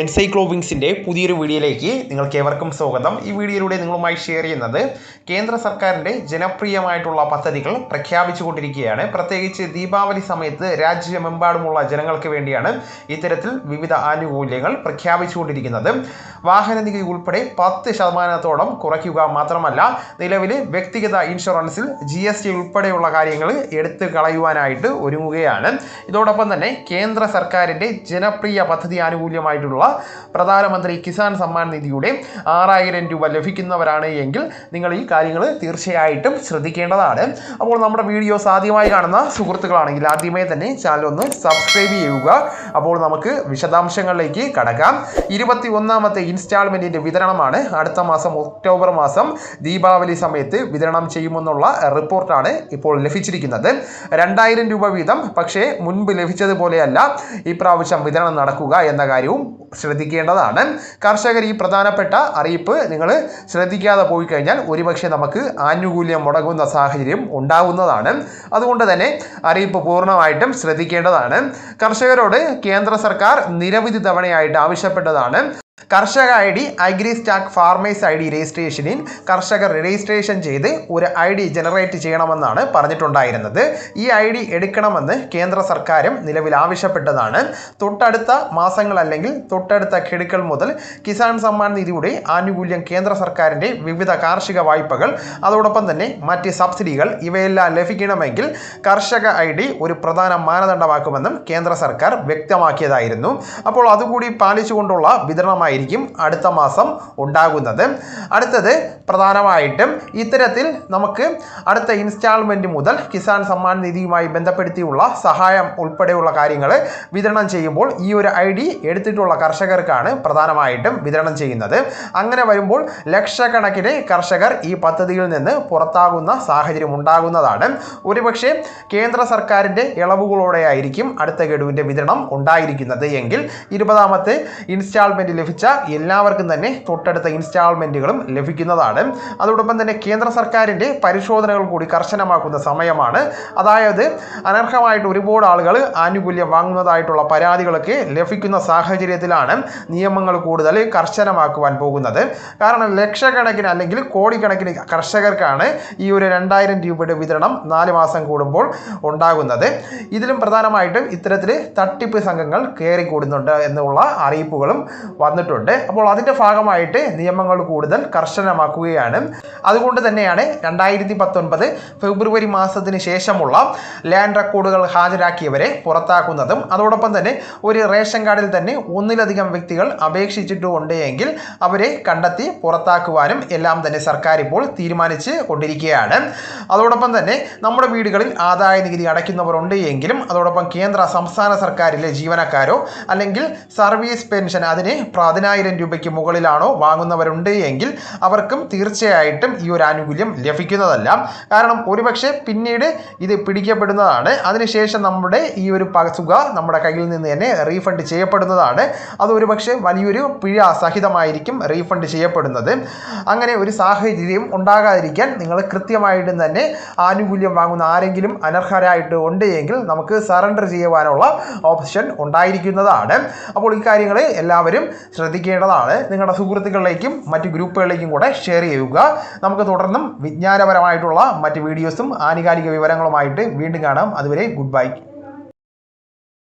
എൻസൈക്ലോവിങ്സിന്റെ പുതിയൊരു വീഡിയോയിലേക്ക് നിങ്ങൾക്ക് ഏവർക്കും സ്വാഗതം. ഈ വീഡിയോയിലൂടെ നിങ്ങളുമായി ഷെയർ ചെയ്യുന്നത് കേന്ദ്ര സർക്കാരിന്റെ ജനപ്രിയമായിട്ടുള്ള പദ്ധതികൾ പ്രഖ്യാപിച്ചുകൊണ്ടിരിക്കുകയാണ്. പ്രത്യേകിച്ച് ദീപാവലി സമയത്ത് രാജ്യമെമ്പാടുമുള്ള ജനങ്ങൾക്ക് വേണ്ടിയാണ് ഇത്തരത്തിൽ വിവിധ ആനുകൂല്യങ്ങൾ പ്രഖ്യാപിച്ചുകൊണ്ടിരിക്കുന്നത്. വാഹന നികുതി ഉൾപ്പെടെ പത്ത് ശതമാനത്തോളം കുറയ്ക്കുക മാത്രമല്ല നിലവിൽ വ്യക്തിഗത ഇൻഷുറൻസിൽ ജി എസ് ടി ഉൾപ്പെടെയുള്ള കാര്യങ്ങൾ എടുത്തു കളയുവാനായിട്ട് ഒരുങ്ങുകയാണ്. ഇതോടൊപ്പം തന്നെ കേന്ദ്ര സർക്കാരിന്റെ ജനപ്രിയ പദ്ധതി ആനുകൂല്യമായിട്ടുള്ള പ്രധാനമന്ത്രി കിസാൻ സമ്മാൻ നിധിയുടെ ആറായിരം രൂപ ലഭിക്കുന്നവരാണ് എങ്കിൽ നിങ്ങൾ ഈ കാര്യങ്ങൾ തീർച്ചയായിട്ടും ശ്രദ്ധിക്കേണ്ടതാണ്. അപ്പോൾ നമ്മുടെ വീഡിയോസ് ആദ്യമായി കാണുന്ന സുഹൃത്തുക്കളാണെങ്കിൽ ആദ്യമേ തന്നെ ചാനൽ ഒന്ന് സബ്സ്ക്രൈബ് ചെയ്യുക. അപ്പോൾ നമുക്ക് വിശദാംശങ്ങളിലേക്ക് കടക്കാം. ഇരുപത്തി ഒന്നാമത്തെ ഇൻസ്റ്റാൾമെന്റിന്റെ വിതരണമാണ് അടുത്ത മാസം ഒക്ടോബർ മാസം ദീപാവലി സമയത്ത് വിതരണം ചെയ്യുമെന്നുള്ള റിപ്പോർട്ടാണ് ഇപ്പോൾ ലഭിച്ചിരിക്കുന്നത്. രണ്ടായിരം രൂപ വീതം പക്ഷേ മുൻപ് ലഭിച്ചതുപോലെയല്ല പ്രാവശ്യം വിതരണം നടക്കുക എന്ന കാര്യവും ശ്രദ്ധിക്കേണ്ടതാണ്. കർഷകർ ഈ പ്രധാനപ്പെട്ട അറിയിപ്പ് നിങ്ങൾ ശ്രദ്ധിക്കാതെ പോയി കഴിഞ്ഞാൽ ഒരുപക്ഷെ നമുക്ക് ആനുകൂല്യം മുടങ്ങുന്ന സാഹചര്യം ഉണ്ടാകുന്നതാണ് അതുകൊണ്ട് തന്നെ അറിയിപ്പ് പൂർണമായിട്ടും ശ്രദ്ധിക്കേണ്ടതാണ്. കർഷകരോട് കേന്ദ്ര സർക്കാർ നിരവധി തവണയായിട്ട് ആവശ്യപ്പെട്ടതാണ്. കർഷക I D agri stack farmers I D രജിസ്ട്രേഷനിൽ കർഷകർ രജിസ്ട്രേഷൻ ചെയ്ത് ഒരു ഐ ഡി ജനറേറ്റ് ചെയ്യണമെന്നാണ് പറഞ്ഞിട്ടുണ്ടായിരുന്നത്. ഈ ഐ ഡി എടുക്കണമെന്ന് കേന്ദ്ര സർക്കാരും നിലവിൽ ആവശ്യപ്പെട്ടതാണ്. തൊട്ടടുത്ത മാസങ്ങൾ അല്ലെങ്കിൽ തൊട്ടടുത്ത ഖെടുക്കൽ മുതൽ കിസാൻ സമ്മാൻ നിധിയുടെ ആനുകൂല്യം കേന്ദ്ര സർക്കാരിന്റെ വിവിധ കാർഷിക വായ്പകൾ അതോടൊപ്പം തന്നെ മറ്റ് സബ്സിഡികൾ ഇവയെല്ലാം ലഭിക്കണമെങ്കിൽ കർഷക ഐ ഡി ഒരു പ്രധാന മാനദണ്ഡമാക്കുമെന്നും കേന്ദ്ര സർക്കാർ വ്യക്തമാക്കിയതായിരുന്നു. അപ്പോൾ അതുകൂടി പാലിച്ചുകൊണ്ടുള്ള വിതരണമായിരിക്കും അടുത്ത മാസം ഉണ്ടാകുന്നത്. അടുത്തത് പ്രധാനമായിട്ടും ഇത്തരത്തിൽ നമുക്ക് അടുത്ത ഇൻസ്റ്റാൾമെന്റ് മുതൽ കിസാൻ സമ്മാൻ നിധിയുമായി ബന്ധപ്പെടുത്തിയുള്ള സഹായം ഉൾപ്പെടെയുള്ള കാര്യങ്ങൾ വിതരണം ചെയ്യുമ്പോൾ ഈ ഒരു ഐ ഡി എടുത്തിട്ടുള്ള കർഷകർക്കാണ് പ്രധാനമായിട്ടും വിതരണം ചെയ്യുന്നത്. അങ്ങനെ വരുമ്പോൾ ലക്ഷക്കണക്കിന് കർഷകർ ഈ പദ്ധതിയിൽ നിന്ന് പുറത്താകുന്ന സാഹചര്യം ഉണ്ടാകുന്നതാണ്. ഒരുപക്ഷെ കേന്ദ്ര സർക്കാരിന്റെ ഇളവുകളോടെ ആയിരിക്കും അടുത്ത ഗഡുവിന്റെ വിതരണം ഉണ്ടായിരിക്കുന്നത്. എങ്കിൽ ഇരുപതാമത്തെ ഇൻസ്റ്റാൾമെന്റ് ലഭിച്ച എല്ലാവർക്കും തന്നെ തൊട്ടടുത്ത ഇൻസ്റ്റാൾമെന്റുകളും ലഭിക്കുന്നതാണ്. അതോടൊപ്പം തന്നെ കേന്ദ്ര സർക്കാരിന്റെ പരിശോധനകൾ കൂടി കർശനമാക്കുന്ന സമയമാണ്. അതായത് അനർഹമായിട്ട് ഒരുപാട് ആളുകൾ ആനുകൂല്യം വാങ്ങുന്നതായിട്ടുള്ള പരാതികളൊക്കെ ലഭിക്കുന്ന സാഹചര്യത്തിലാണ് നിയമങ്ങൾ കൂടുതൽ കർശനമാക്കുവാൻ പോകുന്നത്. കാരണം ലക്ഷക്കണക്കിന് അല്ലെങ്കിൽ കോടിക്കണക്കിന് കർഷകർക്കാണ് ഈ ഒരു രണ്ടായിരം രൂപയുടെ വിതരണം നാല് മാസം കൂടുമ്പോൾ ഉണ്ടാകുന്നത്. ഇതിലും പ്രധാനമായിട്ടും ഇത്തരത്തിൽ തട്ടിപ്പ് സംഘങ്ങൾ കയറിക്കൂടുന്നുണ്ട് എന്നുള്ള അറിയിപ്പുകളും വന്നിട്ടുണ്ട്. അപ്പോൾ അതിന്റെ ഭാഗമായിട്ട് നിയമങ്ങൾ കൂടുതൽ കർശനമാക്കുകയാണ്. അതുകൊണ്ട് തന്നെയാണ് രണ്ടായിരത്തി പത്തൊൻപത് ഫെബ്രുവരി മാസത്തിന് ശേഷമുള്ള ലാൻഡ് റെക്കോർഡുകൾ ഹാജരാക്കിയവരെ പുറത്താക്കുന്നതും അതോടൊപ്പം തന്നെ ഒരു റേഷൻ കാർഡിൽ തന്നെ ഒന്നിലധികം വ്യക്തികൾ അപേക്ഷിച്ചിട്ടുണ്ട് എങ്കിൽ അവരെ കണ്ടെത്തി പുറത്താക്കുവാനും എല്ലാം തന്നെ സർക്കാർ ഇപ്പോൾ തീരുമാനിച്ച് കൊണ്ടിരിക്കുകയാണ്. അതോടൊപ്പം തന്നെ നമ്മുടെ വീടുകളിൽ ആദായ നികുതി അടയ്ക്കുന്നവരുണ്ട് എങ്കിലും അതോടൊപ്പം കേന്ദ്ര സംസ്ഥാന സർക്കാരിലെ ജീവനക്കാരോ അല്ലെങ്കിൽ സർവീസ് പെൻഷൻ അതിന് പതിനായിരം രൂപയ്ക്ക് മുകളിലാണോ വാങ്ങുന്നവരുണ്ട് എങ്കിൽ അവർക്കും തീർച്ചയായിട്ടും ഈ ഒരു ആനുകൂല്യം ലഭിക്കുന്നതല്ല. കാരണം ഒരുപക്ഷെ പിന്നീട് ഇത് പിടിക്കപ്പെടുന്നതാണ്. അതിനുശേഷം നമ്മുടെ ഈ ഒരു തുക നമ്മുടെ കയ്യിൽ നിന്ന് തന്നെ റീഫണ്ട് ചെയ്യപ്പെടുന്നതാണ്. അത് ഒരുപക്ഷെ വലിയൊരു പിഴ സഹിതമായിരിക്കും റീഫണ്ട് ചെയ്യപ്പെടുന്നത്. അങ്ങനെ ഒരു സാഹചര്യം ഉണ്ടാകാതിരിക്കാൻ നിങ്ങൾ കൃത്യമായിട്ടും തന്നെ ആനുകൂല്യം വാങ്ങുന്ന ആരെങ്കിലും അനർഹരായിട്ട് ഉണ്ട് എങ്കിൽ നമുക്ക് സറണ്ടർ ചെയ്യുവാനുള്ള ഓപ്ഷൻ ഉണ്ടായിരിക്കുന്നതാണ്. അപ്പോൾ ഈ കാര്യങ്ങൾ എല്ലാവരും ശ്രദ്ധിക്കേണ്ടതാണ്. നിങ്ങളുടെ സുഹൃത്തുക്കളിലേക്കും മറ്റ് ഗ്രൂപ്പുകളിലേക്കും കൂടെ ഷെയർ ചെയ്യുക. നമുക്ക് തുടർന്നും വിജ്ഞാനപരമായിട്ടുള്ള മറ്റ് വീഡിയോസും ആനുകാലിക വിവരങ്ങളുമായിട്ട് വീണ്ടും കാണാം. അതുവരെ ഗുഡ് ബൈ